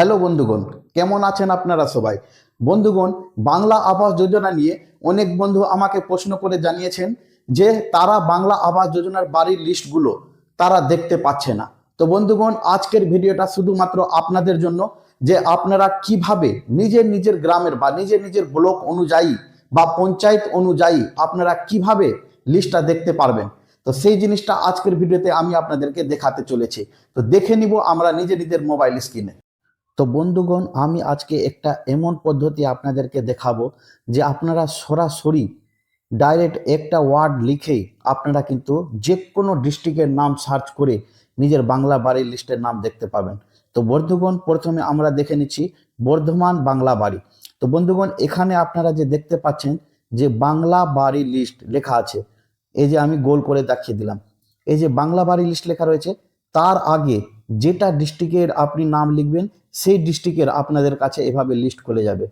Hello বন্ধুগণ, কেমন আছেন আপনারা সবাই? বন্ধুগণ, বাংলা আবাস যোজনা নিয়ে অনেক বন্ধু আমাকে প্রশ্ন করে জানিয়েছেন যে তারা বাংলা আবাস যোজনার বাড়ির লিস্টগুলো তারা দেখতে পাচ্ছে না। তো বন্ধুগণ, আজকের ভিডিওটা শুধুমাত্র আপনাদের জন্য যে আপনারা কীভাবে নিজের নিজের গ্রামের বা নিজের নিজের ব্লক অনুযায়ী বা পঞ্চায়েত অনুযায়ী আপনারা কীভাবে লিস্টটা দেখতে পারবেন। তো সেই জিনিসটা আজকের ভিডিওতে আমি আপনাদেরকে দেখাতে চলেছি। তো দেখে নিব আমরা নিজে নিজের মোবাইল স্ক্রিনে। তো বন্ধুগণ, আমি আজকে একটা এমন পদ্ধতি আপনাদেরকে দেখাবো যে আপনারা সরাসরি ডাইরেক্ট একটা ওয়ার্ড লিখেই আপনারা কিন্তু যে কোনো ডিস্ট্রিক্টের নাম সার্চ করে নিজের বাংলা বাড়ির লিস্টের নাম দেখতে পাবেন। তো বন্ধুগণ, প্রথমে আমরা দেখে নিচ্ছি বর্ধমান বাংলা বাড়ি। তো বন্ধুগণ, এখানে আপনারা যে দেখতে পাচ্ছেন যে বাংলা বাড়ি লিস্ট লেখা আছে, এই যে আমি গোল করে দেখিয়ে দিলাম। এই যে বাংলা বাড়ি লিস্ট লেখা রয়েছে, তার আগে যেটা ডিস্ট্রিক্টের আপনি নাম লিখবেন, সেই ডিস্ট্রিক্টের আপনাদের কাছে এভাবে লিস্ট খুলে যাবে।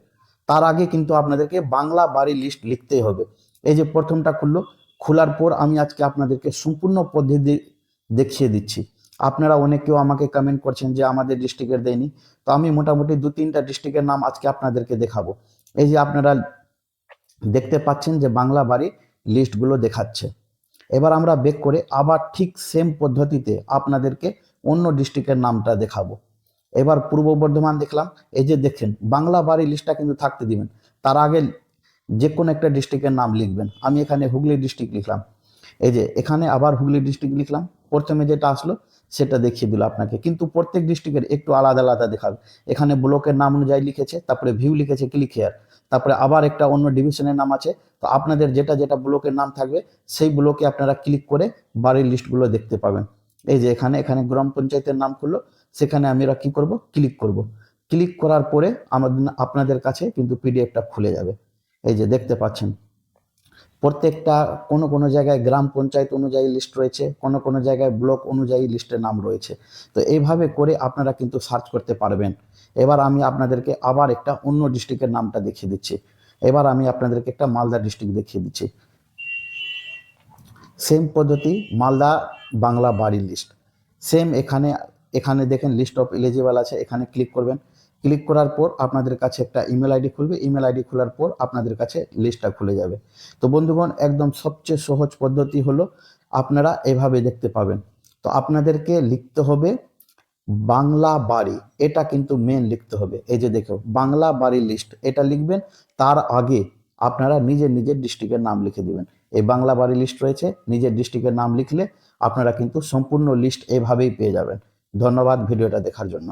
তার আগে কিন্তু আপনাদেরকে বাংলা বাড়ি লিস্ট লিখতেই হবে। এই যে প্রথমটা খুললো, খোলার পর আমি আজকে আপনাদেরকে সম্পূর্ণ পদ্ধতি দেখিয়ে দিচ্ছি। আপনারা অনেকেও আমাকে কমেন্ট করছেন যে আমাদের ডিস্ট্রিক্টের দেয়নি। তো আমি মোটামুটি দু তিনটা ডিস্ট্রিক্টের নাম আজকে আপনাদেরকে দেখাবো। এই যে আপনারা দেখতে পাচ্ছেন যে বাংলা বাড়ি লিস্টগুলো দেখাচ্ছে। এবার আমরা বেক করে আবার ঠিক সেম পদ্ধতিতে আপনাদেরকে অন্য ডিস্ট্রিক্টের নামটা দেখাবো। এবার পূর্ব বর্ধমান দেখলাম, এই যে দেখেন, বাংলা বাড়ি লিস্টটা কিন্তু থাকতে দিবেন। তার আগে যে কোনো একটা ডিস্ট্রিক্টের নাম লিখবেন। আমি এখানে হুগলি ডিস্ট্রিক্ট লিখলাম। এই যে, এখানে আবার হুগলি ডিস্ট্রিক্ট লিখলাম। প্রথমে যেটা আসলো, সেটা দেখিয়ে দিল আপনাকে। কিন্তু প্রত্যেক ডিস্ট্রিক্টের একটু আলাদা আলাদা দেখাবে। এখানে ব্লকের নাম অনুযায়ী লিখেছে, তারপরে ভিউ লিখেছে ক্লিক হেয়ার তারপরে আবার একটা অন্য ডিভিশনের নাম আছে। তো আপনাদের যেটা যেটা ব্লকের নাম থাকবে, সেই ব্লকে আপনারা ক্লিক করে বাড়ির লিস্টগুলো দেখতে পাবেন। এই যে এখানে এখানে গ্রাম পঞ্চায়েতের নাম করল, সেখানে আমরা কি করব? ক্লিক করব। ক্লিক করার পরে আমাদের আপনাদের কাছে কিন্তু পিডিএফটা খুলে যাবে। এই যে দেখতে পাচ্ছেন। প্রত্যেকটা কোনো কোনো জায়গায় গ্রাম পঞ্চায়েত অনুযায়ী লিস্ট রয়েছে, কোনো কোনো জায়গায় ব্লক অনুযায়ী লিস্টের নাম রয়েছে। তো এইভাবে করে আপনারা কিন্তু সার্চ করতে পারবেন। এবার আমি আপনাদেরকে আবার একটা অন্য ডিস্ট্রিক্টের নামটা দেখিয়ে দিচ্ছি। এবার আমি আপনাদেরকে একটা মালদা ডিস্ট্রিক্ট দেখিয়ে দিচ্ছি। সেম পদ্ধতি, মালদা বাংলা বাড়ির লিস্ট সেম এখানে এখানে দেখেন লিস্ট অফ এলিজিবল আছে, এখানে ক্লিক করবেন। ক্লিক করার পর আপনাদের কাছে একটা ইমেল আইডি খুলবে। ইমেল আইডি খোলার পর আপনাদের কাছে লিস্টটা খুলে যাবে। তো বন্ধুগণ, একদম সবচেয়ে সহজ পদ্ধতি হলো আপনারা এভাবে দেখতে পাবেন। তো আপনাদেরকে লিখতে হবে বাংলা বাড়ি। এটা কিন্তু মেন লিখতে হবে। এই যে দেখো, বাংলা বাড়ি লিস্ট এটা লিখবেন, তার আগে আপনারা নিজের নিজের ডিস্ট্রিক্টের নাম লিখে দিবেন। এই বাংলা বাড়ি লিস্ট রয়েছে। নিজের ডিস্ট্রিক্টের নাম লিখলে আপনারা কিন্তু সম্পূর্ণ লিস্ট এভাবেই পেয়ে যাবেন। ধন্যবাদ ভিডিওটা দেখার জন্য।